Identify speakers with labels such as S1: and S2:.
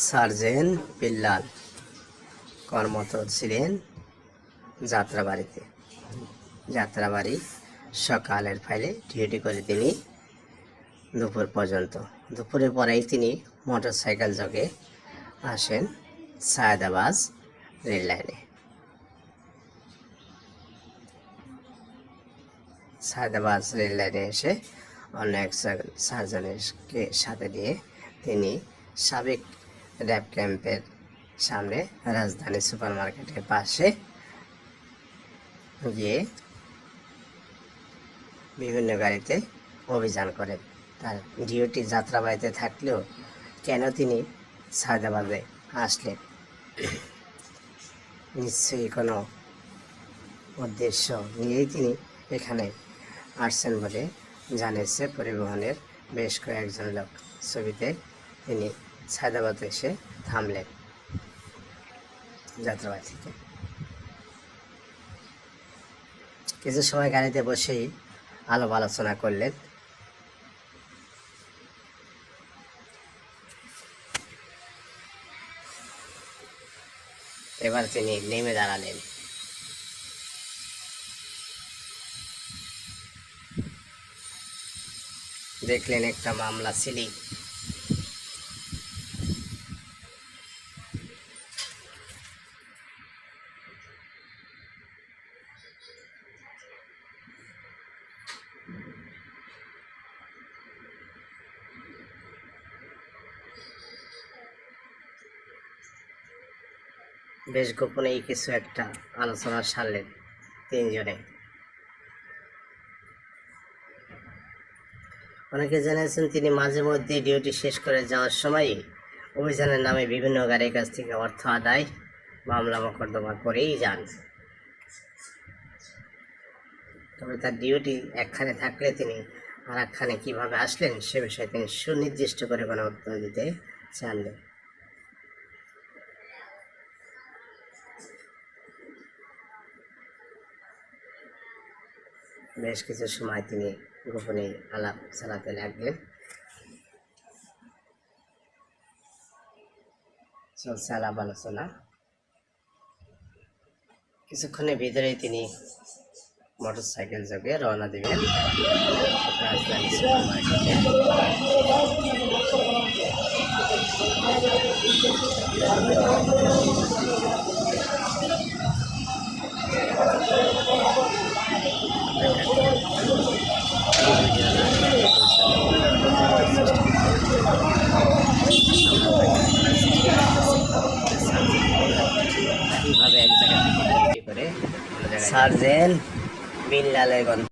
S1: Surgeon Billal কর্মরত ছিলেন যাত্রাবাড়িতে। যাত্রাবাড়ি সকালের ফাইলে ডিউটি করে তিনি দুপুর পর্যন্ত। দুপুরের পরেই তিনি মোটর সাইকেল যোগে আসেন সায়দাবাজ রেল লাইনে। সায়দাবাজ রেল লাইনে এসে অন্য এক সার- সার্জনেরকে সাথে দিয়ে তিনি সাবেক র্যাব ক্যাম্পের সামনে রাজধানী সুপার মার্কেটের পাশে গিয়ে বিভিন্ন গাড়িতে অভিযান করেন তার ডিউটি যাত্রাবাড়িতে থাকলেও কেন তিনি সায়দাবাদে আসলেন? নিশ্চয়ই কোনো উদ্দেশ্য নিয়েই তিনি এখানে আসছেন বলে জানিয়েছে পরিবহনের বেশ কয়েকজন লোক। ছবিতে তিনি সায়দাবাদে এসে থামলেন যাত্রাবাড়ি থেকে। কিছু সময় গাড়িতে বসেই আলাপ আলোচনা করলেন। এবার তিনি নেমে দাঁড়ালেন। দেখলেন একটা মামলা সিলি। বেশ গোপনেই কিছু একটা আলোচনা সারলেন তিনজনে। অনেকে জানিয়েছেন, তিনি মাঝে মধ্যে ডিউটি শেষ করে যাওয়ার সময় অভিযানের নামে বিভিন্ন গাড়ির কাছ থেকে অর্থ আদায়, মামলা মোকদ্দমা করেই যান। তবে তার ডিউটি একখানে থাকলে তিনি আর একখানে কীভাবে আসলেন, সে বিষয়ে তিনি সুনির্দিষ্ট করে কোনো উত্তর দিতে চাননি। বেশ কিছু সময় তিনি গোপনে আলাপ চালাতে লাগলেন। চলছে আলাপ আলোচনা কিছুক্ষণের ভিতরেই তিনি মোটর সাইকেল যোগে রওনা দিবেন। রাজধানী সুপার মার্কেটে জায়গা থেকে করে সার্জেন বিল্লালের গন্ধ।